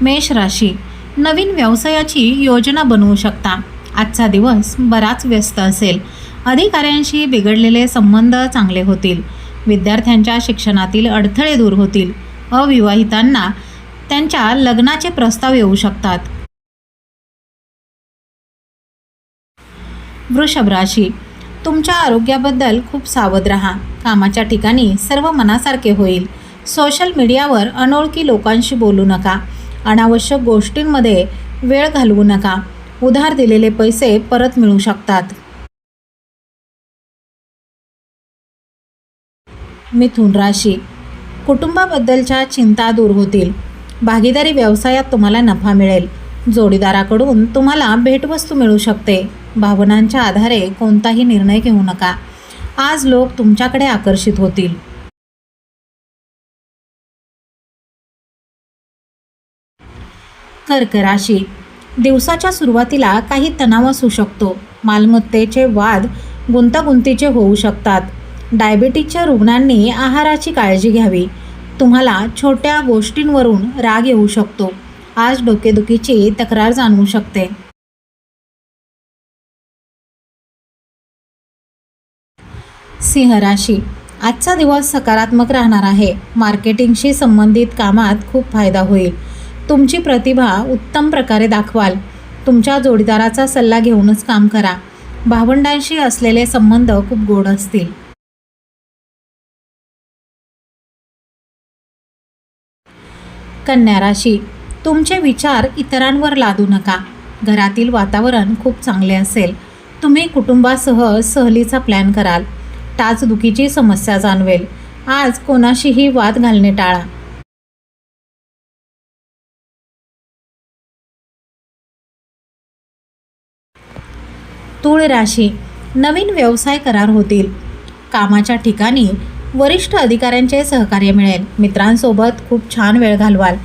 मेष राशी. नवीन व्यवसायाची योजना बनवू शकता. आजचा दिवस बराच व्यस्त असेल. अधिकाऱ्यांशी बिघडलेले संबंध चांगले होतील. विद्यार्थ्यांच्या शिक्षणातील अडथळे दूर होतील. अविवाहितांना त्यांच्या लग्नाचे प्रस्ताव येऊ शकतात. वृषभ राशी. तुमच्या आरोग्याबद्दल खूप सावध राहा. कामाच्या ठिकाणी सर्व मनासारखे होईल. सोशल मीडियावर अनोळखी लोकांशी बोलू नका. अनावश्यक गोष्टींमध्ये वेळ घालवू नका. उधार दिलेले पैसे परत मिळू शकतात. मिथुन राशी. कुटुंबाबद्दलच्या चिंता दूर होतील. भागीदारी व्यवसायात तुम्हाला नफा मिळेल. जोडीदाराकडून तुम्हाला भेटवस्तू मिळू शकते. भावनांच्या आधारे कोणताही निर्णय घेऊ नका. आज लोक तुमच्याकडे आकर्षित होतील. कर्क राशी दिवसाच्या सुरुवातीला काही तणाव असू शकतो. मालमत्तेचे वाद गुंतागुंतीचे होऊ शकतात. डायबिटीजच्या रुग्णांनी आहाराची काळजी घ्यावी. तुम्हाला छोट्या गोष्टींवरून राग येऊ शकतो. आज डोकेदुखीची तक्रार जाणवू शकते. सिंह राशी. आजचा दिवस सकारात्मक राहणार आहे. मार्केटिंगशी संबंधित कामात खूप फायदा होईल. तुमची प्रतिभा उत्तम प्रकारे दाखवाल. तुमच्या जोडीदाराचा सल्ला घेऊनच काम करा. भावंडांशी असलेले संबंध खूप गोड असतील. कन्या राशी. तुमचे विचार इतरांवर लादू नका. घरातील वातावरण खूप चांगले असेल. तुम्ही कुटुंबासह सहलीचा प्लॅन कराल. टाचदुखीची समस्या जाणवेल. आज कोणाशीही वाद घालणे टाळा. तूळ राशी नवीन व्यवसाय करार होतील. कामाच्या ठिकाणी वरिष्ठ अधिकाऱ्यांचे सहकार्य मिळेल. मित्रांसोबत खूप छान वेळ घालवाल.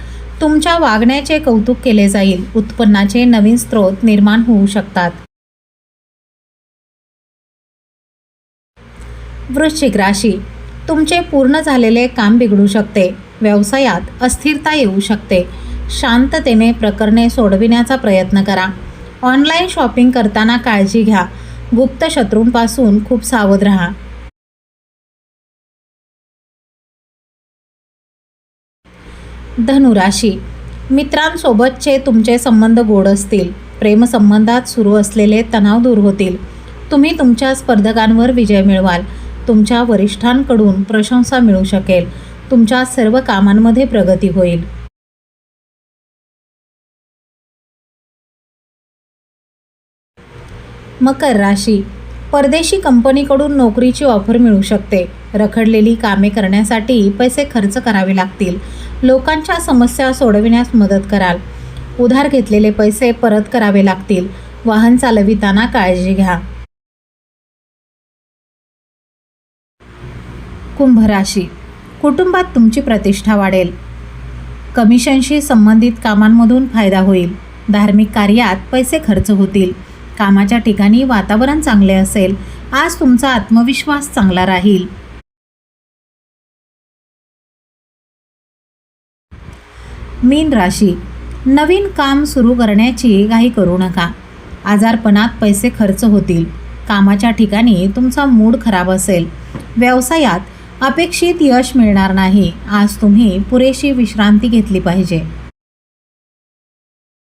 तुमच्या वागण्याचे कौतुक केले जाईल. उत्पन्नाचे नवीन स्रोत निर्माण होऊ शकतात. वृश्चिक राशी. तुमचे पूर्ण झालेले काम बिघडू शकते. व्यवसायात अस्थिरता येऊ शकते. शांततेने प्रकरणे सोडविण्याचा प्रयत्न करा. ऑनलाईन शॉपिंग करताना काळजी घ्या. गुप्त शत्रूंपासून खूप सावध राहा. धनुराशी. मित्रांसोबतचे तुमचे संबंध गोड असतील. प्रेमसंबंधात सुरू असलेले तणाव दूर होतील. तुम्ही तुमच्या स्पर्धकांवर विजय मिळवाल. तुमच्या वरिष्ठांकडून प्रशंसा मिळू शकेल. तुमच्या सर्व कामांमध्ये प्रगती होईल. मकर राशी. परदेशी कंपनीकडून नोकरीची ऑफर मिळू शकते. रखडलेली कामे करण्यासाठी पैसे खर्च करावे लागतील. लोकांच्या समस्या सोडविण्यास मदत कराल. उधार घेतलेले पैसे परत करावे लागतील. वाहन चालविताना काळजी घ्या. कुंभ राशी. कुटुंबात तुमची प्रतिष्ठा वाढेल. कमिशनशी संबंधित कामांमधून फायदा होईल. धार्मिक कार्यात पैसे खर्च होतील. कामाच्या ठिकाणी वातावरण चांगले असेल आज तुमचा आत्मविश्वास चांगला राहील. मीन राशी. नवीन काम सुरू करण्याची घाई करू नका. आजारपणात पैसे खर्च होतील. कामाच्या ठिकाणी तुमचा मूड खराब असेल. व्यवसायात अपेक्षित यश मिळणार नाही. आज तुम्ही पुरेशी विश्रांती घेतली पाहिजे.